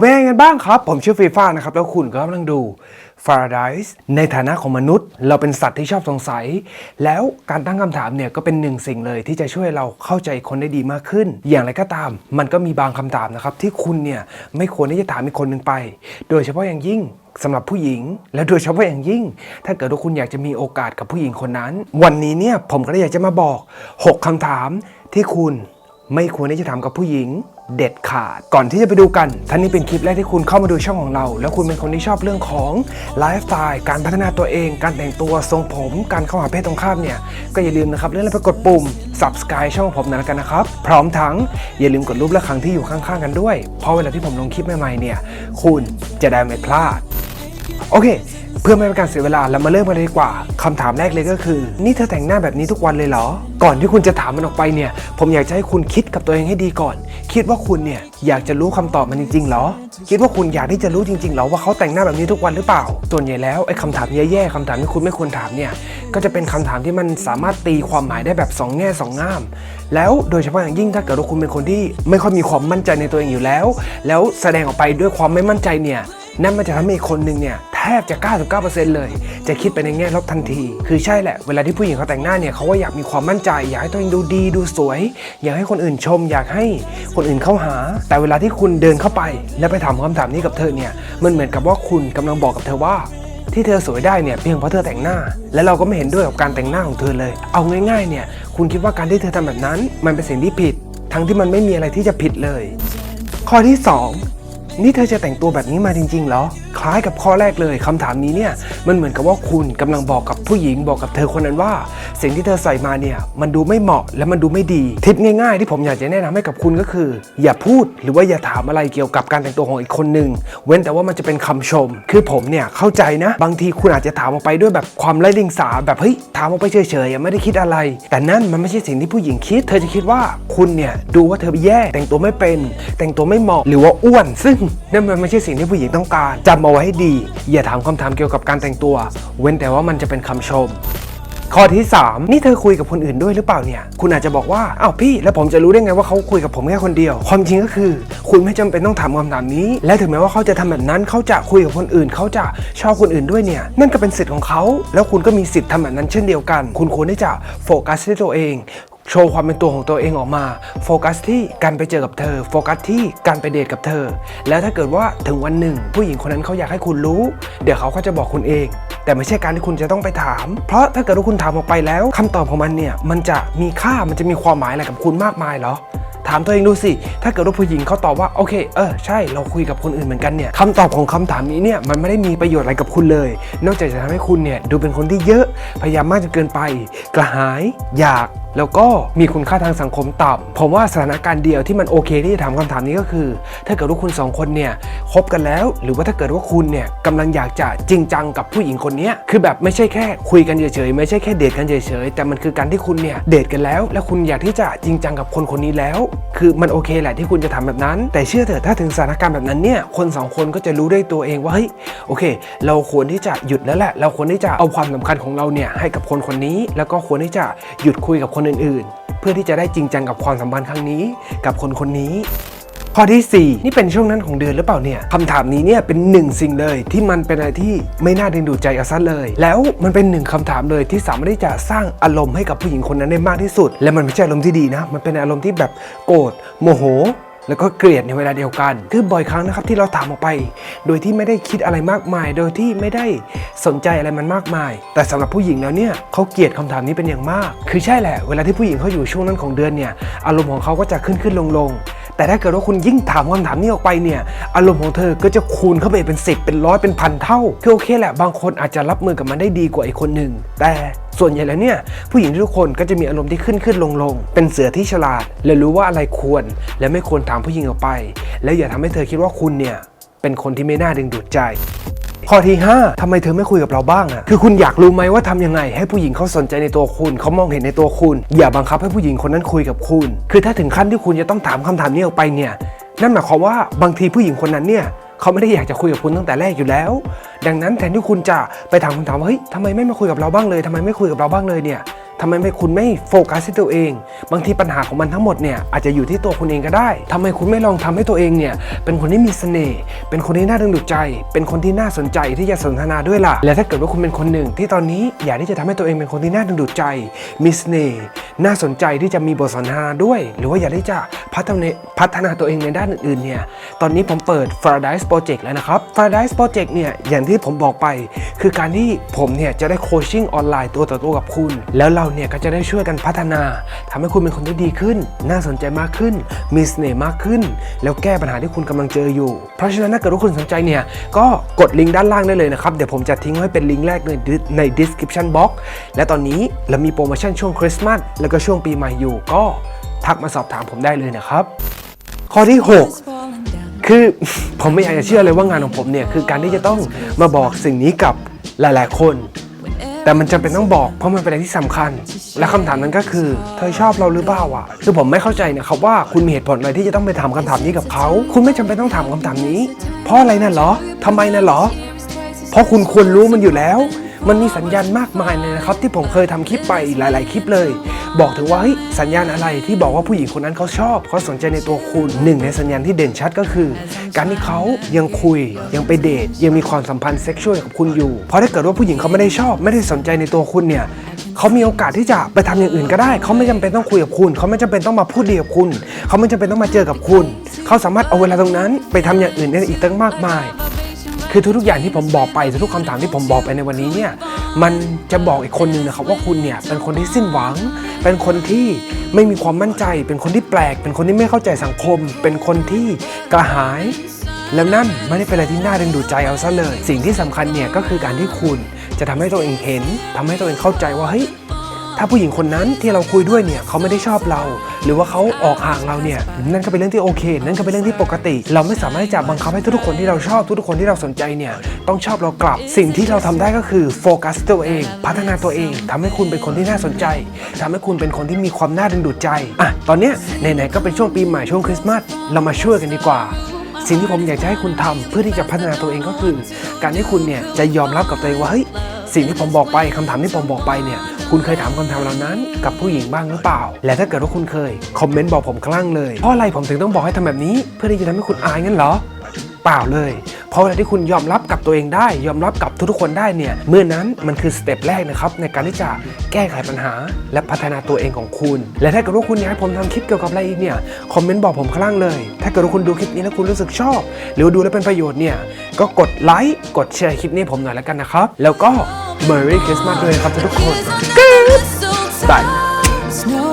เป็นยังไงกันบ้างครับ ผมชื่อฟีฟ่านะครับ แล้วคุณก็กำลังดู Paradise ในฐานะของมนุษย์ เราเป็นสัตว์ที่ชอบสงสัย แล้วการตั้งคำถามเนี่ยก็เป็นหนึ่งสิ่งเลยที่จะช่วยเราเข้าใจคนได้ดีมากขึ้น อย่างไรก็ตาม มันก็มีบางคำถามนะครับ ที่คุณเนี่ยไม่ควรที่จะถามอีกคนหนึ่งไป โดยเฉพาะอย่างยิ่งสำหรับผู้หญิง และโดยเฉพาะอย่างยิ่ง ถ้าเกิดว่าคุณอยากจะมีโอกาสกับผู้หญิงคนนั้น วันนี้เนี่ยผมก็เลยอยากจะมาบอก 6คำถามที่คุณ ไม่ควรที่จะถามกับผู้หญิงเด็ดขาด ก่อนที่จะไปดูกันท่านนี้เป็นคลิปแรกที่คุณเข้ามาดูช่องของเรา แล้วคุณเป็นคนที่ชอบเรื่องของไลฟ์สไตล์การพัฒนาตัวเอง การแต่งตัวทรงผม การเข้าหาเพศตรงข้ามเนี่ย ก็อย่าลืมนะครับเลื่อนแล้วไปกดปุ่ม subscribe ช่องของผมนอยแล้วกันนะครับ พร้อมทั้งอย่าลืมกดรูปและครั้งที่อยู่ข้างๆกันด้วย เพราะเวลาที่ผมลงคลิปใหม่ๆเนี่ย คุณจะได้ไม่พลาด โอเค เพื่อไม่เป็นการเสียเวลาเรามาเริ่มกันเลยดีกว่าคำถามแรกเลยก็คือ นี่เธอแต่งหน้าแบบนี้ทุกวันเลยเหรอ ก่อนที่คุณจะถามมันออกไปเนี่ย ผมอยากจะให้คุณคิดกับตัวเองให้ดีก่อน คิดว่าคุณเนี่ยอยากจะรู้คำตอบมันจริงๆเหรอ คิดว่าคุณอยากที่จะรู้จริงๆเหรอว่าเขาแต่งหน้าแบบนี้ทุกวันหรือเปล่า ส่วนใหญ่แล้วไอ้คำถามแย่ๆคำถามที่คุณไม่ควรถามเนี่ยก็จะเป็นคำถามที่มันสามารถตีความหมายได้แบบสองแง่สองง่าม แล้วโดยเฉพาะอย่างยิ่งถ้าเกิดว่าคุณเป็นคนที่ไม่ค่อยมีความมั่นใจในตัวเองอยู่แล้ว แล้วแสดงออกไปด้วยความไม่มั่นใจเนี่ยนั่นมันจะทำให้คนหนึ่งเนี่ย แทบจะ 99%เลย จะคิดไปในแง่ลบทันที คือใช่แหละ เวลาที่ผู้หญิงเขาแต่งหน้าเนี่ยเขาก็อยากมีความมั่นใจ อยากให้ตัวเองดูดีดูสวย อยากให้คนอื่นชม อยากให้คนอื่นเข้าหา แต่เวลาที่คุณเดินเข้าไป แล้วไปถามคำถามนี้กับเธอเนี่ย มันเหมือนกับว่าคุณกำลังบอกกับเธอว่าที่เธอสวยได้เนี่ยเพียงเพราะเธอแต่งหน้า และเราก็ไม่เห็นด้วยกับการแต่งหน้าของเธอเลย เอาง่ายๆเนี่ยคุณคิดว่าการที่เธอทำแบบนั้น มันเป็นสิ่งที่ผิด ทั้งที่มันไม่มีอะไรที่จะผิดเลย ข้อที่ 2 นี่เธอจะแต่งตัวแบบนี้มาจริงๆเหรอ คล้ายกับข้อแรกเลยคำถามนี้เนี่ย มันเหมือนกับว่าคุณกำลังบอกกับผู้หญิงบอกกับเธอคนนั้นว่า สิ่งที่เธอใส่มาเนี่ยมันดูไม่เหมาะและมันดูไม่ดีทิปง่ายๆ ที่ผมอยากจะแนะนำให้กับคุณก็คือ อย่าพูดหรือว่าอย่าถามอะไรเกี่ยวกับการแต่งตัวของอีกคนหนึ่งเว้นแต่ว่ามันจะเป็นคำชม คือผมเนี่ยเข้าใจนะ บางทีคุณอาจจะถามออกไปด้วยแบบความไร้เดียงสาแบบเฮ้ยถามออกไปเฉยๆอะไม่ได้คิดอะไร แต่นั่นมันไม่ใช่สิ่งที่ผู้หญิงคิด เธอจะคิดว่าคุณเนี่ยดูว่าเธอแย่แต่งตัวไม่เป็น แต่งตัวไม่เหมาะหรือว่าอ้วนซึ่งนั่นมันไม่ใช่สิ่งที่ผู้หญิงต้องการจำเอาไว้ให้ดี อย่าถามคำถามเกี่ยวกับการแต่งตัว เว้นแต่ว่ามันจะเป็นคำชม ข้อที่ 3 นี่เธอคุยกับคนอื่นด้วยหรือเปล่าเนี่ย คุณอาจจะบอกว่าอ้าวพี่ แล้วผมจะรู้ได้ไงว่าเขาคุยกับผมแค่คนเดียว ความจริงก็คือ คุณไม่จำเป็นต้องถามคำถามนี้ และถึงแม้ว่าเขาจะทำแบบนั้นเขาจะคุยกับคนอื่น เขาจะชอบคนอื่นด้วยเนี่ย นั่นก็เป็นสิทธิ์ของเขา แล้วคุณก็มีสิทธิ์ทำแบบนั้นเช่นเดียวกัน คุณควรที่จะโฟกัสที่ตัวเอง โชว์ความเป็นตัวของตัวเองออกมา โฟกัสที่การไปเจอกับเธอ โฟกัสที่การไปเดทกับเธอ แล้วถ้าเกิดว่าถึงวันหนึ่ง ผู้หญิงคนนั้นเขาอยากให้คุณรู้ เดี๋ยวเขาก็จะบอกคุณเอง แต่ไม่ใช่การที่คุณจะต้องไปถาม เพราะถ้าเกิดว่าคุณถามออกไปแล้วคำตอบของมันเนี่ยมันจะมีค่ามันจะมีความหมายอะไรกับคุณมากมายเหรอถามตัวเองดูสิ ถ้าเกิดว่าผู้หญิงเขาตอบว่าโอเค เออใช่ เราคุยกับคนอื่นเหมือนกันเนี่ยคำตอบของคำถามนี้เนี่ยมันไม่ได้มีประโยชน์อะไรกับคุณเลย นอกจากจะทำให้คุณเนี่ยดูเป็นคนที่เยอะ พยายามมากจนเกินไป กระหาย อยากแล้วก็มีคุณค่าทางสังคมต่ำผมว่าสถานการณ์เดียวที่มันโอเคที่จะถามคำถามนี้ก็คือ ถ้าเกิดว่าคุณสองคนเนี่ยคบกันแล้ว หรือว่าถ้าเกิดว่าคุณเนี่ยกำลังอยากจะจริงจังกับผู้หญิงคนนี้คือแบบไม่ใช่แค่คุยกันเฉยๆไม่ใช่แค่เดทกันเฉยๆแต่มันคือการที่คุณเนี่ยเดทกันแล้ว แล้วคุณอยากที่จะจริงจังกับคนคนนี้แล้ว คือมันโอเคแหละที่คุณจะทำแบบนั้น แต่เชื่อเถอะถ้าถึงสถานการณ์แบบนั้นเนี่ยคนสองคนก็จะรู้ด้วยตัวเองว่าเฮ้ยโอเค เราควรที่จะหยุดแล้วแหละเราควรที่จะเอาความสำคัญของเราเนี่ยให้กับคนคนนี้ แล้วก็ควรที่จะหยุดคุยกับคนอื่นๆ เพื่อที่จะได้จริงจังกับความสัมพันธ์ครั้งนี้ กับคนคนนี้ ข้อที่ 4 นี่เป็นช่วงนั้นของเดือนหรือเปล่าเนี่ยคำถามนี้เนี่ยเป็นหนึ่งสิ่งเลยที่มันเป็นอะไรที่ไม่น่าดึงดูดใจเอาซะเลย แล้วมันเป็นหนึ่งคำถามเลยที่สามารถที่จะสร้างอารมณ์ให้กับผู้หญิงคนนั้นได้มากที่สุด และมันไม่ใช่อารมณ์ที่ดีนะ มันเป็นอารมณ์ที่แบบโกรธโมโห แล้วก็เกลียดในเวลาเดียวกัน คือบ่อยครั้งนะครับที่เราถามออกไป โดยที่ไม่ได้คิดอะไรมากมาย โดยที่ไม่ได้สนใจอะไรมันมากมาย แต่สำหรับผู้หญิงแล้วเนี่ยเขาเกลียดคำถามนี้เป็นอย่างมาก คือใช่แหละ เวลาที่ผู้หญิงเขาอยู่ช่วงนั้นของเดือนเนี่ยอารมณ์ของเขาก็จะขึ้นขึ้นลงลงแต่ถ้าเกิดว่าคุณยิ่งถามคำถามนี้ออกไปเนี่ย อารมณ์ของเธอก็จะคูณเข้าไปเป็นสิบเป็นร้อยเป็นพันเท่าคือโอเคแหละบางคนอาจจะรับมือกับมันได้ดีกว่าอีกคนหนึ่งแต่ ส่วนใหญ่แล้วเนี่ยผู้หญิงทุกคนก็จะมีอารมณ์ที่ขึ้นขึ้นลงลงเป็นเสือที่ฉลาดและรู้ว่าอะไรควร และไม่ควรถามผู้หญิงออกไป แล้วอย่าทำให้เธอคิดว่าคุณเนี่ยเป็นคนที่ไม่น่าดึงดูดใจข้อที่ 5ทำไมเธอไม่คุยกับเราบ้างอะคือคุณอยากรู้ไหมว่าทำยังไง ให้ผู้หญิงเขาสนใจในตัวคุณ เขามองเห็นในตัวคุณ อย่าบังคับให้ผู้หญิงคนนั้นคุยกับคุณ คือถ้าถึงขั้นที่คุณจะต้องถามคำถามนี้ออกไปเนี่ย นั่นหมายความว่าบางทีผู้หญิงคนนั้นเนี่ย เขาไม่ได้อยากจะคุยกับคุณตั้งแต่แรกอยู่แล้ว ดังนั้นแทนที่คุณจะไปถามคำถามว่าเฮ้ยทำไมไม่มาคุยกับเราบ้างเลยทำไมไม่คุยกับเราบ้างเลยเนี่ย ทำไมไม่คุณไม่โฟกัสที่ตัวเอง บางทีปัญหาของมันทั้งหมดเนี่ยอาจจะอยู่ที่ตัวคุณเองก็ได้ทำไมคุณไม่ลองทำให้ตัวเองเนี่ยเป็นคนที่มีเสน่ห์เป็นคนที่น่าดึงดูดใจ เป็นคนที่น่าสนใจที่จะสนทนาด้วยล่ะและถ้าเกิดว่าคุณเป็นคนหนึ่ง ที่ตอนนี้อยากที่จะทำให้ตัวเองเป็นคนที่น่าดึงดูดใจ มีเสน่ห์น่าสนใจที่จะมีบทสนทนาด้วย หรือว่าอยากที่จะพัฒนาพัฒนาตัวเองในด้านอื่นๆเนี่ยตอนนี้ผมเปิด Paradise Project แล้วนะครับ Paradise Project เนี่ยอย่างที่ผมบอกไป คือการที่ผมเนี่ยจะได้โคชชิ่งออนไลน์ตัวต่อตัวกับคุณ แล้วเราเนี่ยก็จะได้ช่วยกันพัฒนาทำให้คุณเป็นคนที่ดีขึ้น น่าสนใจมากขึ้น มีเสน่ห์มากขึ้น แล้วแก้ปัญหาที่คุณกำลังเจออยู่ เพราะฉะนั้นถ้าเกิดว่าคุณสนใจเนี่ยก็กดลิงก์ด้านล่างได้เลยนะครับ เดี๋ยวผมจะทิ้งไว้เป็นลิงก์แรกในใน description box และตอนนี้เรามีโปรโมชั่นช่วงคริสต์มาสแล้วก็ช่วงปีใหม่อยู่ ก็ทักมาสอบถามผมได้เลยนะครับ ข้อที่ 6 คือผมไม่อยากจะเชื่อเลยว่างานของผมเนี่ยคือการที่จะต้องมาบอกสิ่งนี้กับหลาย ๆ คน แต่มันจำเป็นต้องบอกเพราะมันเป็นอะไรที่สำคัญ และคำถามนั้นก็คือ เธอชอบเราหรือเปล่าอะ คือผมไม่เข้าใจนะครับว่าคุณมีเหตุผลอะไรที่จะต้องไปถามคำถามนี้กับเขา คุณไม่จำเป็นต้องถามคำถามนี้ เพราะอะไรน่ะเหรอทำไมน่ะเหรอ เพราะคุณควรรู้มันอยู่แล้ว มันมีสัญญาณมากมายเลยนะครับ ที่ผมเคยทำคลิปไปหลาย ๆ คลิปเลย บอกถึงว่าเฮ้ยสัญญาณอะไรที่บอกว่าผู้หญิงคนนั้นเขาชอบเขาสนใจในตัวคุณหนึ่งในสัญญาณที่เด่นชัดก็คือ การที่เขายังคุยยังไปเดทยังมีความสัมพันธ์เซ็กชวลกับคุณอยู่เพราะถ้าเกิดว่าผู้หญิงเขาไม่ได้ชอบ ไม่ได้สนใจในตัวคุณเนี่ยเขามีโอกาสที่จะไปทำอย่างอื่นก็ได้ เขาไม่จำเป็นต้องคุยกับคุณ เขาไม่จำเป็นต้องมาพูดดีกับคุณ เขาไม่จำเป็นต้องมาเจอกับคุณ เขาสามารถเอาเวลาตรงนั้น ไปทำอย่างอื่นได้อีกตั้งมากมาย คือทุกๆอย่างที่ผมบอกไปทุกๆคำถามที่ผมบอกไปในวันนี้เนี่ยมันจะบอกอีกคนหนึ่งนะครับว่าคุณเนี่ยเป็นคนที่สิ้นหวัง เป็นคนที่ไม่มีความมั่นใจ เป็นคนที่แปลก เป็นคนที่ไม่เข้าใจสังคม เป็นคนที่กระหาย แล้วนั่นไม่ได้เป็นอะไรที่น่าดึงดูดใจเอาซะเลย สิ่งที่สำคัญเนี่ยก็คือการที่คุณจะทำให้ตัวเองเห็นทำให้ตัวเองเข้าใจว่าเฮ้ย ถ้าผู้หญิงคนนั้นที่เราคุยด้วยเนี่ยเขาไม่ได้ชอบเรา หรือว่าเขาออกห่างเราเนี่ยนั่นก็เป็นเรื่องที่โอเค นั่นก็เป็นเรื่องที่ปกติ เราไม่สามารถจะบังคับให้ทุกๆคนที่เราชอบทุกๆคนที่เราสนใจเนี่ยต้องชอบเรากลับ สิ่งที่เราทำได้ก็คือโฟกัสตัวเอง พัฒนาตัวเองทำให้คุณเป็นคนที่น่าสนใจทำให้คุณเป็นคนที่มีความน่าดึงดูดใจอะตอนเนี้ยไหนๆก็เป็นช่วงปีใหม่ช่วงคริสต์มาสเรามาช่วยกันดีกว่าสิ่งที่ผมอยากจะให้คุณทำเพื่อที่จะพัฒนาตัวเองก็คือ การที่คุณเนี่ยจะยอมรับกับตัวเองว่าเฮ้ยสิ่งที่ผมบอกไปคำถามที่ผมบอกไปเนี่ย คุณเคยถามคำถามเหล่านั้น กับผู้หญิงบ้างหรือเปล่า และถ้าเกิดว่าคุณเคย คอมเมนต์บอกผมข้างล่างเลย เพราะอะไรผมถึงต้องบอกให้ทำแบบนี้ เพื่อที่จะทำให้คุณอายงั้นเหรอ เปล่าเลย เพราะเวลาที่คุณยอมรับกับตัวเองได้ ยอมรับกับทุกๆคนได้เนี่ย เมื่อนั้นมันคือสเต็ปแรกนะครับในการที่จะแก้ไขปัญหา และพัฒนาตัวเองของคุณ และถ้าเกิดว่าคุณอยากให้ผมทำคลิปเกี่ยวกับอะไรอีกเนี่ย คอมเมนต์บอกผมข้างล่างเลย ถ้าเกิดว่าคุณดูคลิปนี้แล้วคุณรู้สึกชอบ หรือดูแล้วเป็นประโยชน์เนี่ย ก็กดไลค์ กดแชร์คลิปนี้ผมหน่อยแล้วกันนะครับ แล้วก็ Merry Christmas ด้วยนะครับทุกคน Bye. Snow